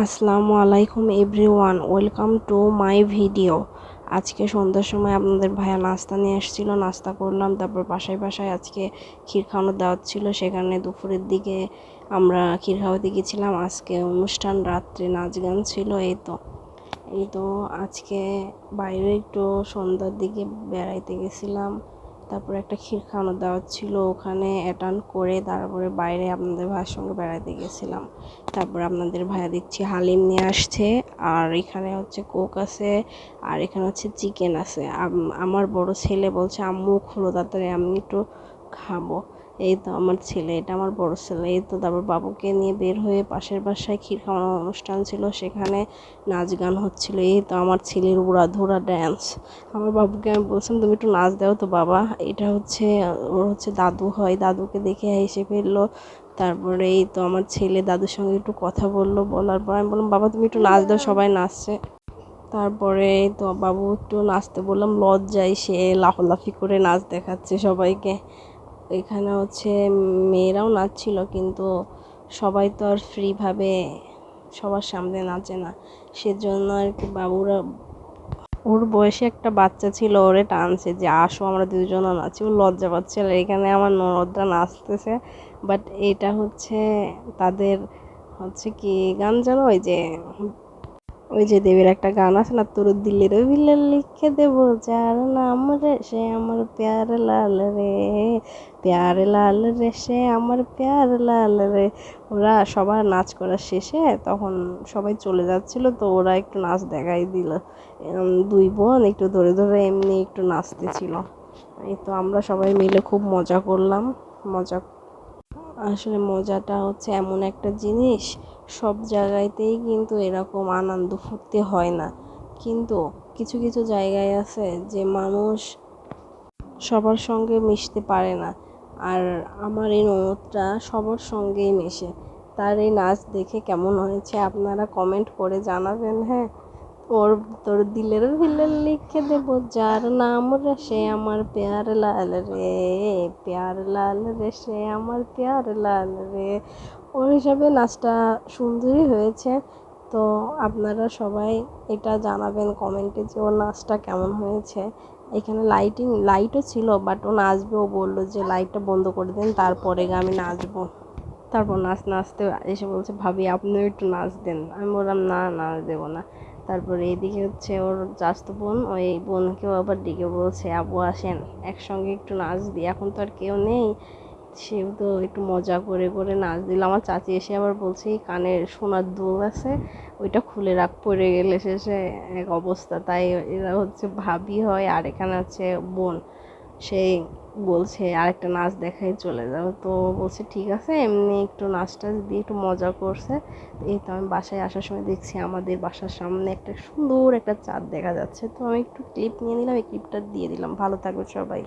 আসসালামু আলাইকুম everyone, welcome to my video. আজকে সন্ধ্যার সময় আপনাদের ভাইয়া নাস্তা নিয়ে এসেছিল নাস্তা করলাম, তারপর বাসায় বাসায় আজকে ক্ষীর খাওয়ানোর দাওয়াত ছিল সেখানে দুপুরের দিকে আমরা ক্ষীর খাওয়াতে গেছিলাম। আজকে অনুষ্ঠান, রাত্রে নাচ গান ছিল, এই তো। এই তো আজকে বাইরে একটু সন্ধ্যার দিকে বেড়াইতে গেছিলাম। তারপরে একটা ক্ষীর খাওয়ানোর দাওয়াত ছিল, ওখানে অ্যাটান করে তারপরে বাইরে আপনাদের ভাইয়ের সঙ্গে বেড়াতে গেছিলাম। তারপরে আপনাদের ভাইয়া দেখছি হালিম নিয়ে আসছে, আর এখানে হচ্ছে কোক আছে, আর এখানে হচ্ছে চিকেন আছে। আমার বড় ছেলে বলছে, আম্মু, খুলো তাড়াতাড়ি, আমি একটু খাব। এই তো আমার ছেলে, এটা আমার বড় ছেলে, এই তো তারপর বাবুকে নিয়ে বের হয়ে পাশের বাসায় ক্ষীর খাওয়ানোর অনুষ্ঠান ছিল, সেখানে নাচ গান হচ্ছিল, এই তো আমার ছেলের উড়া ধুরা ড্যান্স আমার বাবুকে আমি বলছিলাম, তুমি একটু নাচ দাও তো বাবা। এটা হচ্ছে, ওর হচ্ছে দাদু হয়, দাদুকে দেখে এসে ফেলল, তারপরে এই তো আমার ছেলে দাদুর সঙ্গে একটু কথা বলল, বলার পর আমি বললাম, বাবা, তুমি একটু নাচ দাও, সবাই নাচছে। তারপরে তো বাবু একটু নাচতে বললাম, লজ্জায় সে লাফালাফি করে নাচ দেখাচ্ছে সবাইকে। এখানে হচ্ছে মেয়েরাও নাচছিল, কিন্তু সবাই তো আর ফ্রিভাবে সবার সামনে নাচে না। সেজন্য আর কি বাবুরা, ওর বয়সে একটা বাচ্চা ছিল, ওরে টানছে যে, আসো, আমরা দুজনও নাচি। ও লজ্জা পাচ্ছে, আর এখানে আমার ননদরা নাচতেছে। বাট এটা হচ্ছে তাদের হচ্ছে কি গান জানো, ওই যে ওই যে দেবের একটা গান আছে না, তোর দিল্লির বিলে লিখে দেব যার নাম রে, সে আমার প্যার লাল রে, প্যার লাল রে, সে আমার প্যার লাল রে। ওরা সবার নাচ করার শেষে তখন সবাই চলে যাচ্ছিল, তো ওরা একটু নাচ দেখাই দিল। দুই বোন একটু ধরে ধরে এমনি একটু নাচতেছিল। এই তো আমরা সবাই মিলে খুব মজা করলাম, মজা আসলে মজাটা হচ্ছে এমন একটা জিনিস, সব জায়গাতেই কিন্তু এরকম আনন্দ ফুর্তি হয় না। কিন্তু কিছু কিছু জায়গায় আছে যে মানুষ সবার সঙ্গে মিশতে পারে না। আর আমার এই ননদটা সবার সঙ্গেই মেশে। তার এই নাচ দেখে কেমন হয়েছে আপনারা কমেন্ট করে জানাবেন হ্যাঁ? ওর তোর দিলের ভিলের লিখে দেব, যার নাম রে সে আমার প্যার লাল রে, প্যার লাল রে সে আমার প্যার লাল রে। ওর হিসাবে নাচটা সুন্দরই হয়েছে, তো আপনারা সবাই এটা জানাবেন কমেন্টে যে ওর নাচটা কেমন হয়েছে। এখানে লাইটিং লাইটও ছিল বাট ও নাচবে, ও বলল যে লাইটটা বন্ধ করে দিন, তারপরে আমি নাচবো। তারপর নাচ, নাচতে এসে বলছে, ভাবি, আপনিও একটু নাচ দেন। আমি বললাম, না, নাচ দেবো না। তারপরে এদিকে হচ্ছে ওর চাস্ত বোন, ওই বোনকেও আবার ডেকে বলছে আবু আসেন, একসঙ্গে একটু নাচ দিই। এখন তো আর কেউ নেই, সেও তো একটু মজা করে করে নাচ দিল। আমার চাচি এসে আবার বলছে কানের সোনার দুল আছে, ওইটা খুলে রাখ। পড়ে গেলে শেষে এক অবস্থা, তাই এরা হচ্ছে ভাবি হয়, আর এখানে হচ্ছে বোন। সেই বলছে, আরেকটা নাচ দেখাই চলে যাবে। তো বলছে, ঠিক আছে। এমনি একটু নাচটা দিয়ে একটু মজা করছে। এই তো আমি বাসায় আসার সময় দেখছি আমাদের বাসার সামনে একটা সুন্দর একটা চাঁদ দেখা যাচ্ছে। তো আমি একটু ক্লিপ নিয়ে নিলাম, এই ক্লিপটা দিয়ে দিলাম। ভালো থাকবে সবাই।